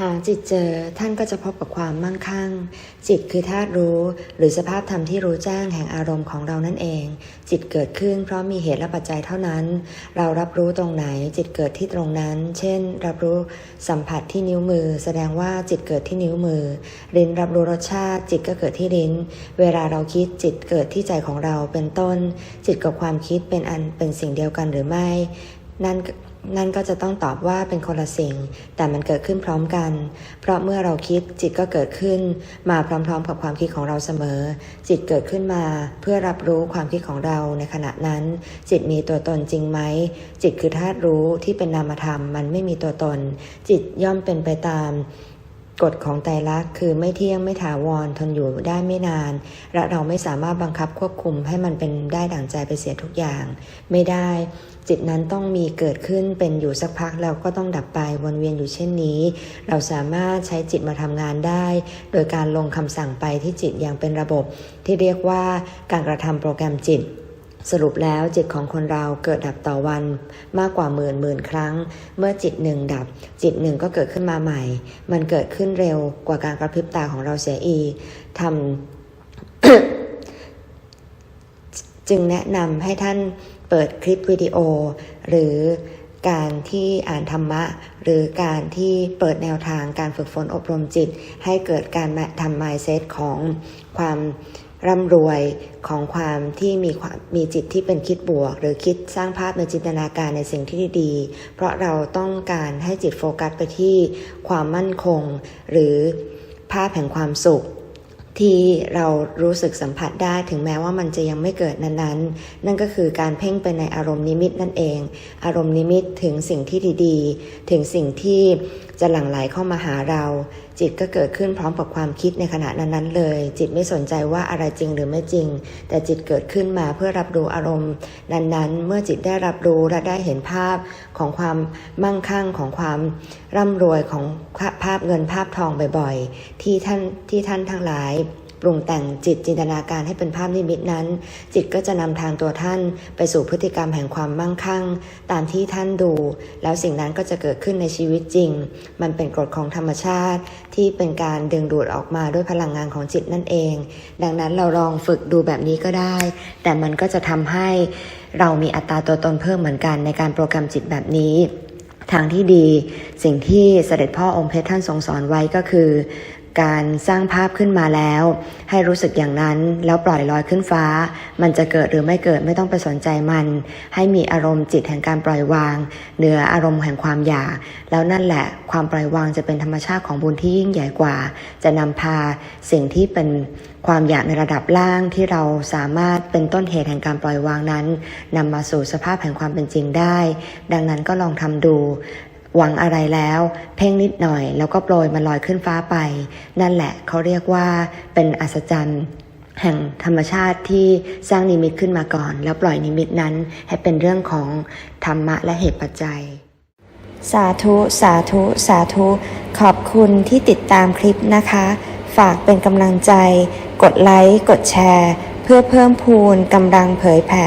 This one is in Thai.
หากจิตเจอท่านก็จะพบกับความมั่งคั่ง จิตคือธาตุรู้ หรือสภาพธรรมที่รู้แจ้งแห่งอารมณ์ของเรานั่นเอง จิตเกิดขึ้นเพราะมีเหตุและปัจจัยเท่านั้น เรารับรู้ตรงไหนจิตเกิดที่ตรงนั้น เช่น รับรู้สัมผัสที่นิ้วมือ แสดงว่าจิตเกิดที่นิ้วมือลิ้นรับรู้รสชาติ จิตก็เกิดที่ลิ้น เวลาเราคิดจิตเกิดที่ใจของเราเป็นต้น จิตกับความคิดเป็นอันเป็นสิ่งเดียวกันหรือไม่ นั่น นั่นก็จะต้องตอบว่าเป็นคนละสิ่ง แต่มันเกิดขึ้นพร้อมกัน เพราะเมื่อเราคิดจิตก็เกิดขึ้น มาพร้อมๆ กับความคิดของเราเสมอ จิตเกิดขึ้นมาเพื่อรับรู้ความคิดของเราในขณะนั้น จิตมีตัวตนจริงไหม จิตคือธาตุรู้ที่เป็นนามธรรมมันไม่มีตัวตน จิตย่อมเป็นไปตามกฎของไตรลักษณ์คือไม่เที่ยงไม่ถาวรทนอยู่ได้ไม่นาน และเราไม่สามารถบังคับควบคุมให้มันเป็นได้ดั่งใจไปเสียทุกอย่าง ไม่ได้ จิตนั้นต้องมีเกิดขึ้นเป็นอยู่สักพักแล้วก็ต้องดับไปวนเวียนอยู่เช่นนี้ เราสามารถใช้จิตมาทำงานได้ โดยการลงคำสั่งไปที่จิตอย่างเป็นระบบ ที่เรียกว่าการกระทำโปรแกรมจิตสรุปแล้วจิตของคนเราเกิดดับต่อวันมากกว่าหมื่นหมื่นครั้ง เมื่อจิตหนึ่งดับ จิตหนึ่งก็เกิดขึ้นมาใหม่ มันเกิดขึ้นเร็วกว่าการกระพริบตาของเราเสียอีทำจึงแนะนำให้ท่าน เปิดคลิปวิดีโอ หรือการที่อ่านธรรมะ หรือการที่เปิดแนวทางการฝึกฝนอบรมจิต ให้เกิดการทำ mindset ของความร่ำรวยของความที่มีความมีจิตที่เป็นคิดบวก หรือคิดสร้างภาพในจินตนาการในสิ่งที่ดี เพราะเราต้องการให้จิตโฟกัสไปที่ความมั่นคง หรือภาพแห่งความสุข ที่เรารู้สึกสัมผัสได้ถึงแม้ว่ามันจะยังไม่เกิดนั้นๆ นั่นก็คือการเพ่งไปในอารมณ์นิมิตนั่นเอง อารมณ์นิมิตถึงสิ่งที่ดีๆ ถึงสิ่งที่จะหลั่งไหลเข้ามาหาเรา จิตก็เกิดขึ้นพร้อมกับความคิดในขณะนั้นๆเลย จิตไม่สนใจว่าอะไรจริงหรือไม่จริง แต่จิตเกิดขึ้นมาเพื่อรับรู้อารมณ์ นั้นๆ เมื่อจิตได้รับรู้และได้เห็นภาพของความมั่งคั่งของความร่ำรวยของภาพเงินภาพทองบ่อยๆ ที่ท่านที่ท่านทั้งหลาย ปรุงแต่งจิตจินตนาการให้เป็นภาพนิมิตนั้น จิตก็จะนำทางตัวท่านไปสู่พฤติกรรมแห่งความมั่งคั่ง ตามที่ท่านดู แล้วสิ่งนั้นก็จะเกิดขึ้นในชีวิตจริง มันเป็นกฎของธรรมชาติ ที่เป็นการดึงดูดออกมาด้วยพลังงานของจิตนั่นเอง ดังนั้นเราลองฝึกดูแบบนี้ก็ได้ แต่มันก็จะทำให้เรามีอัตราตัวตนเพิ่มเหมือนกันในการโปรแกรมจิตแบบนี้ทางที่ดีสิ่งที่เสด็จพ่อองค์เพชรท่านทรงสอนไว้ก็คือ การสร้างภาพขึ้นมาแล้ว ให้รู้สึกอย่างนั้นแล้วปล่อยลอยขึ้นฟ้า มันจะเกิดหรือไม่เกิดไม่ต้องไปสนใจมัน ให้มีอารมณ์จิตแห่งการปล่อยวาง เหนืออารมณ์แห่งความอยาก แล้วนั่นแหละความปล่อยวางจะเป็นธรรมชาติของบุญที่ยิ่งใหญ่กว่า จะนำพาสิ่งที่เป็นความอยากในระดับล่างที่เราสามารถเป็นต้นเหตุแห่งการปล่อยวางนั้นนำมาสู่สภาพแห่งความเป็นจริงได้ ดังนั้นก็ลองทำดู หวังอะไรแล้ว เพ่งนิดหน่อย แล้วก็โปรยมันลอยขึ้นฟ้าไป นั่นแหละเขาเรียกว่าเป็นอัศจรรย์แห่งธรรมชาติที่สร้างนิมิตขึ้นมาก่อน แล้วปล่อยนิมิตนั้นให้เป็นเรื่องของธรรมะและเหตุปัจจัย สาธุ สาธุ สาธุ ขอบคุณที่ติดตามคลิปนะคะ ฝากเป็นกำลังใจ กดไลค์ กดแชร์ เพื่อเพิ่มพูนกำลังเผยแผ่